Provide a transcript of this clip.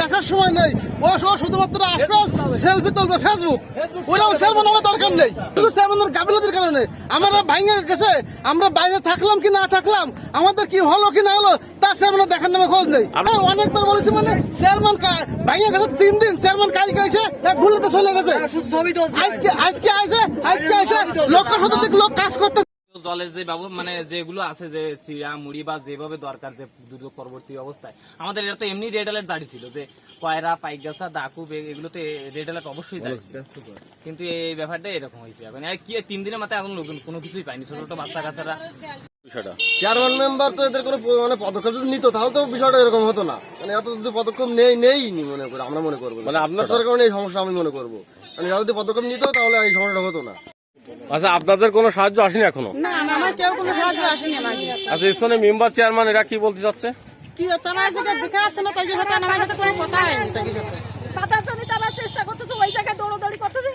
দেখার সময় নেই। ও ও শুধুমাত্র আসবে সেলফি তুলবে ফেসবুক ওরা চেয়ারম্যান আমার দরকার নেই। শুধু চেয়ারম্যানের গাফিলতির কারণে। আমরা ভাঙে গেছে আমরা বাইরে থাকলাম কি না থাকলাম আমাদের কি হলো কি না হলো তা চেয়ারম্যানের দেখার নামে খোঁজ নেই। আমি অনেকবার বলেছি মানে চেয়ারম্যান ভাঙে গেছে তিন দিন চেয়ারম্যান কালকে এসে এক গুলিতে চলে গেছে। আজকে আজকে আইসে আজকে আইসে লক্ষ শতাধিক লোক কাজ করতে জলের যে ব্যবস্থা মানে যেগুলো আছে যে সিরা মুড়ি বা যেভাবে দরকার যে দুর্যোগ পরবর্তী অবস্থায়। আমাদের এটা তো এমনি রেড অ্যালার্ট জারি ছিল যে কয়রা পাইকগাছা দাকু বে- এগুলোতে রেড অ্যালার্ট অবশ্যই জারি কিন্তু এই ব্যাপারটা এরকম হয়েছে এখন। কি তিন দিনের মাথায় এখন লোকজন কোনো কিছুই পায়নি। ছোট ছোট বাচ্চা কাচ্চারা বিষয়টা। চেয়ারম্যান মেম্বার তো এদের কোনো মানে পদক্ষেপ যদি নিত তাহলে তো বিষয়টা এরকম হতো না। মানে এত যদি পদক্ষেপ নেই নেই নি মনে করে আমরা মনে করব মানে আপনার সরকার কারণে এই সমস্যা আমি মনে করব। মানে যদি পদক্ষেপ নিত তাহলে এই সমস্যাটা হতো না। আচ্ছা আপনাদের কোনো সাহায্য আসেনি এখনও? না না, আমার কেউ কোনো সাহায্য আসেনি আমাকে। আচ্ছা ইসনে মেম্বার চেয়ারম্যান এরা কি বলতে চাচ্ছে? কি তারা দেখে আসছে না তাই সাথে আমার সাথে কোনো কথা হয়নি তাদের সাথে বাঁচার জন্য তারা চেষ্টা করতেছে ওই জায়গায় দৌড়াদৌড়ি করতেছে